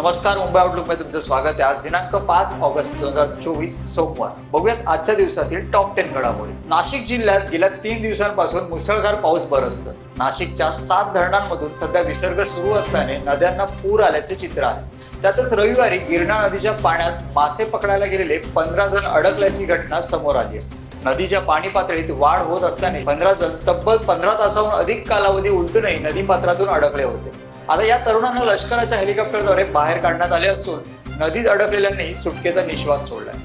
नमस्कार मुंबई आउटलुकमध्ये तुमचं स्वागत आहे. आज दिनांक पाच ऑगस्ट दोन हजार चोवीस सोमवार. बघूयात आजच्या दिवसातील टॉप टेन घडामोडी. नाशिक जिल्ह्यात गेल्या तीन दिवसांपासून मुसळधार पाऊस बरसतो नाशिकच्या सात धरणांमधून सध्या विसर्ग सुरू असल्याने नद्यांना पूर आल्याचे चित्र आहे. त्यातच रविवारी गिरणा नदीच्या पाण्यात मासे पकडायला गेलेले पंधरा जण अडकल्याची घटना समोर आली आहे. नदीच्या पाणी पातळीत वाढ होत असल्याने पंधरा जण तब्बल पंधरा तासाहून अधिक कालावधी उलटूनही नदी पात्रातून अडकले होते. आता या तरुणांना लष्कराच्या हेलिकॉप्टरद्वारे बाहेर काढण्यात आले असून नदीत अडकलेल्यांनी सुटकेचा निश्वास सोडलाय.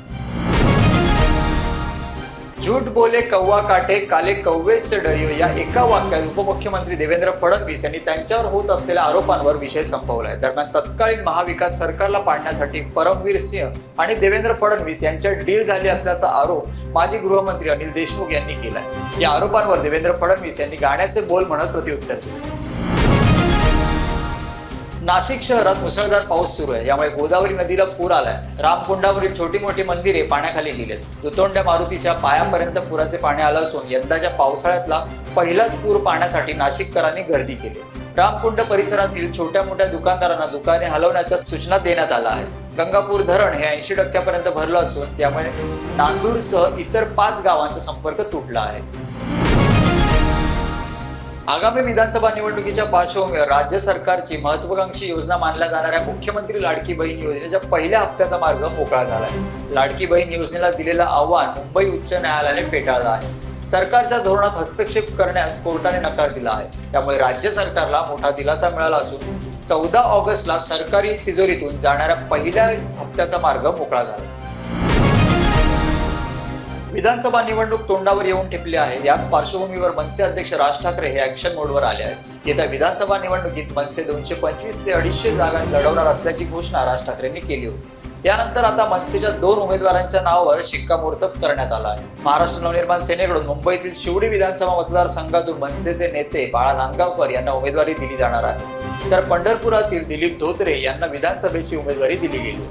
झूट बोले कव्वा काटे काले कव्वे से डरियो या एका वाक्यात उपमुख्यमंत्री देवेंद्र फडणवीस यांनी त्यांच्यावर होत असलेल्या आरोपांवर विषय संपवलाय. दरम्यान तत्कालीन महाविकास सरकारला पाडण्यासाठी परमवीर सिंह आणि देवेंद्र फडणवीस यांच्यात डील झाली असल्याचा आरोप माजी गृहमंत्री अनिल देशमुख यांनी केलाय. या आरोपांवर देवेंद्र फडणवीस यांनी गाण्याचे बोल म्हणत प्रत्युत्तर दिले. नाशिक शहरात मुसळधार पाऊस सुरू आहे. यामुळे गोदावरी नदीला पूर आलाय. रामकुंडावरील छोटी मोठी मंदिरे पाण्याखाली गेलेत. दुतोंड्या मारुतीच्या पायापर्यंत पुराचे पाणी आलं असून यंदाच्या पावसाळ्यातला पहिलाच पूर पाहण्यासाठी नाशिककरांनी गर्दी केली. रामकुंड परिसरातील छोट्या मोठ्या दुकानदारांना दुकाने हलवण्याच्या सूचना देण्यात आल्या आहेत. गंगापूर धरण हे ऐंशी टक्क्यापर्यंत भरलं असून त्यामुळे नांदूरसह इतर पाच गावांचा संपर्क तुटला आहे. आगामी विधानसभा निवडणुकीच्या पार्श्वभूमीवर राज्य सरकारची महत्वाकांक्षी योजना मानल्या जाणाऱ्या मुख्यमंत्री लाडकी बहीण योजनेच्या पहिल्या हप्त्याचा मार्ग मोकळा झालाय लाडकी बहीण योजनेला दिलेलं आव्हान मुंबई उच्च न्यायालयाने फेटाळलं आहे. सरकारच्या धोरणात हस्तक्षेप करण्यास कोर्टाने नकार दिला आहे. त्यामुळे राज्य सरकारला मोठा दिलासा मिळाला असून चौदा ऑगस्टला सरकारी तिजोरीतून जाणाऱ्या पहिल्या हप्त्याचा मार्ग मोकळा झाला विधानसभा निवडणूक तोंडावर येऊन ठेपली आहे. याच पार्श्वभूमीवर मनसे अध्यक्ष राज ठाकरे हे ऍक्शन मोडवर आले आहेत. येत्या विधानसभा निवडणुकीत मनसे दोनशे पंचवीस ते अडीचशे जागा लढवणार असल्याची घोषणा राज ठाकरेंनी केली होती. यानंतर आता मनसेच्या दोन उमेदवारांच्या नावावर शिक्कामोर्तब करण्यात आला आहे. महाराष्ट्र नवनिर्माण सेनेकडून मुंबईतील शिवडी विधानसभा मतदारसंघातून मनसेचे नेते बाळा नांदगावकर यांना उमेदवारी दिली जाणार आहे. तर पंढरपुरातील दिलीप धोत्रे यांना विधानसभेची उमेदवारी दिली गेली.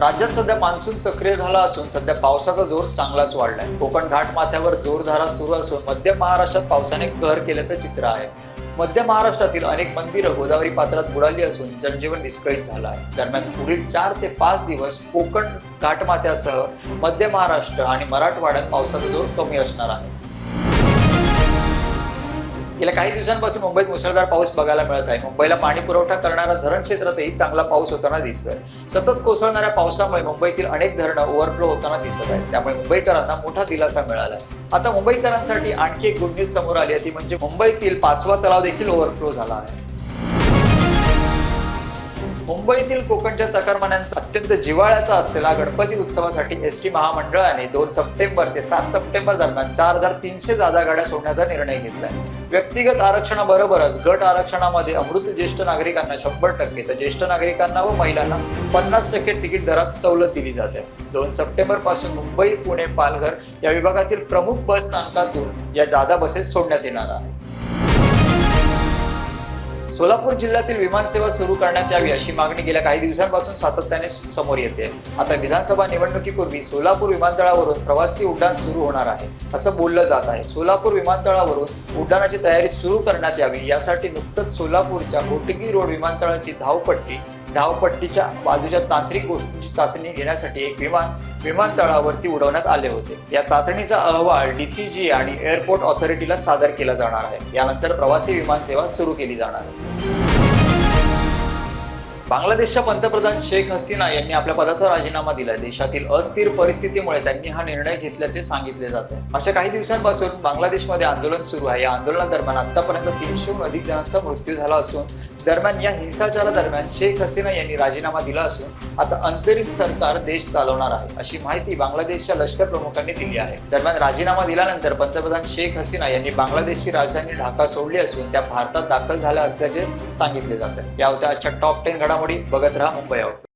राज्यात सध्या मान्सून सक्रिय झाला असून सध्या पावसाचा जोर चांगलाच वाढलाय. कोकण घाट माथ्यावर जोरधारा सुरू असून मध्य महाराष्ट्रात पावसाने कहर केल्याचं चित्र आहे. मध्य महाराष्ट्रातील अनेक मंदिरं गोदावरी पात्रात बुडाली असून जनजीवन विस्कळीत झालं आहे. दरम्यान पुढील चार ते पाच दिवस कोकण घाटमाथ्यासह मध्य महाराष्ट्र आणि मराठवाड्यात पावसाचा जोर कमी असणार आहे. गेल्या काही दिवसांपासून मुंबईत मुसळधार पाऊस बघायला मिळत आहे. मुंबईला पाणी पुरवठा करणाऱ्या धरण क्षेत्रातही चांगला पाऊस होताना दिसतोय. सतत कोसळणाऱ्या पावसामुळे मुंबईतील अनेक धरणं ओव्हरफ्लो होताना दिसत आहेत. त्यामुळे मुंबईकरांना मोठा दिलासा मिळाला आहे आता मुंबईकरांसाठी आणखी एक गुड न्यूज समोर आली आहे. ती म्हणजे मुंबईतील पाचवा तलाव देखील ओव्हरफ्लो झाला आहे. मुंबईतील कोकणच्या चकरमान्यांचा अत्यंत जिव्हाळ्याचा असलेला गणपती उत्सवासाठी एस टी महामंडळाने दोन सप्टेंबर ते सात सप्टेंबर दरम्यान चार हजार तीनशे जादा गाड्या सोडण्याचा निर्णय घेतलाय. व्यक्तिगत आरक्षणाबरोबरच गट आरक्षणामध्ये अमृत ज्येष्ठ नागरिकांना शंभर टक्के तर ज्येष्ठ नागरिकांना व महिलांना पन्नास टक्के तिकीट दरात सवलत दिली जाते. दोन सप्टेंबरपासून मुंबई पुणे पालघर या विभागातील प्रमुख बस स्थानकातून या जादा बसेस सोडण्यात येणार आहे सोलापूर जिल्ह्यातील विमानसेवा सुरू करण्यात यावी अशी मागणी गेल्या काही दिवसांपासून सातत्याने समोर येते. आता विधानसभा निवडणुकीपूर्वी सोलापूर विमानतळावरून प्रवासी उड्डाण सुरू होणार आहे असं बोललं जात आहे. सोलापूर विमानतळावरून उड्डाणाची तयारी सुरू करण्यात यावी यासाठी नुकतंच सोलापूरच्या कोटगी रोड विमानतळाची धावपट्टी धावपट्टीच्या बाजूच्या तांत्रिक गोष्टींची चाचणी घेण्यासाठी एक विमान विमानतळावरती उडवण्यात आले होते. या चाचणीचा अहवाल डीसीजी आणि एअरपोर्ट ऑथॉरिटीला सादर केला जाणार आहे. यानंतर प्रवासी विमानसेवा सुरू केली जाणार आहे. बांगलादेशच्या पंतप्रधान शेख हसीना यांनी आपल्या पदाचा राजीनामा दिला देशातील अस्थिर परिस्थितीमुळे त्यांनी हा निर्णय घेतल्याचे सांगितले जाते अशा काही दिवसांपासून बांगलादेशमध्ये आंदोलन सुरू आहे. या आंदोलनादरम्यान आतापर्यंत तीनशेहून अधिक जणांचा मृत्यू झाला असून दरम्यान या हिंसाचारादरम्यान शेख हसीना यांनी राजीनामा दिला असून आता अंतरिम सरकार देश चालवणार आहे अशी माहिती बांगलादेशच्या लष्कर प्रमुखांनी दिली आहे. दरम्यान राजीनामा दिल्यानंतर पंतप्रधान शेख हसीना यांनी बांगलादेशची राजधानी ढाका सोडली असून त्या भारतात दाखल झाल्या असल्याचे सांगितले जाते. या होत्या आजच्या टॉप टेन घडामोडी. बघत राहा मुंबई आउट.